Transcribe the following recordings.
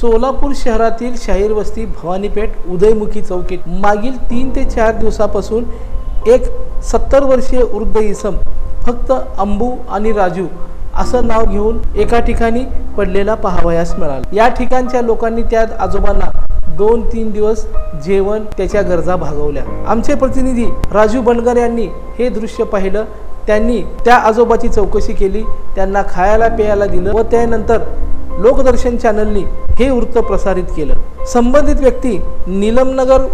सोलापूर शहरातील शाहीर वस्ती भवानीपेठ उदयमुखी चौकीत मागील तीन ते चार दिवसापासून एक सत्तर वर्षीय वृद्ध इसम फक्त अंबू आणि राजू असं नाव घेऊन एका ठिकाणी पडलेला पाहावयास मिळाला. या ठिकाणच्या लोकांनी त्या आजोबांना दोन तीन दिवस जेवण त्याच्या गरजा भागवल्या. आमचे प्रतिनिधी राजू बनगर यांनी हे दृश्य पाहिलं. त्यांनी त्या आजोबाची चौकशी केली. त्यांना खायला प्यायला दिलं व त्यानंतर लोकदर्शन चॅनलनी हे वृत्त प्रसारित केलं. संबंधित व्यक्ती नीलमनगर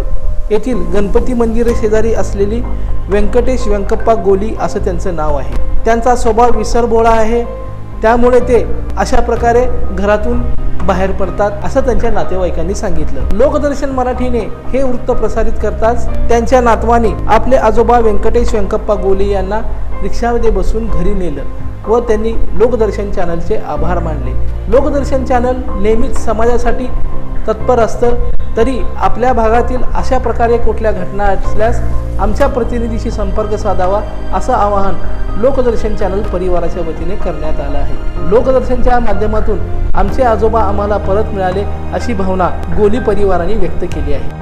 येथील गणपती मंदिरे शेजारी असलेली व्यंकटेश व्यंकप्पा गोली असं त्यांचं नाव आहे. त्यांचा स्वभाव विसरबोळा आहे. त्यामुळे ते अशा प्रकारे घरातून बाहेर पडतात असं त्यांच्या नातेवाईकांनी सांगितलं. लोकदर्शन मराठीने हे वृत्त प्रसारित करताच त्यांच्या नातवानी आपले आजोबा व्यंकटेश व्यंकप्पा गोले यांना रिक्षामध्ये बसून घरी नेलं. व त्यांनी लोकदर्शन चॅनलचे आभार मानले. लोकदर्शन चॅनल नेहमीच समाजासाठी तत्पर असतं तरी आपल्या भागातील अशा प्रकारे कुठल्या घटना असल्यास आमच्या प्रतिनिधीशी संपर्क साधावा असं आवाहन लोकदर्शन चॅनल परिवाराच्या वतीने करण्यात आलं आहे. लोकदर्शनच्या माध्यमातून आमचे आजोबा आम्हाला परत मिळाले अशी भावना गोली परिवाराने व्यक्त केली आहे.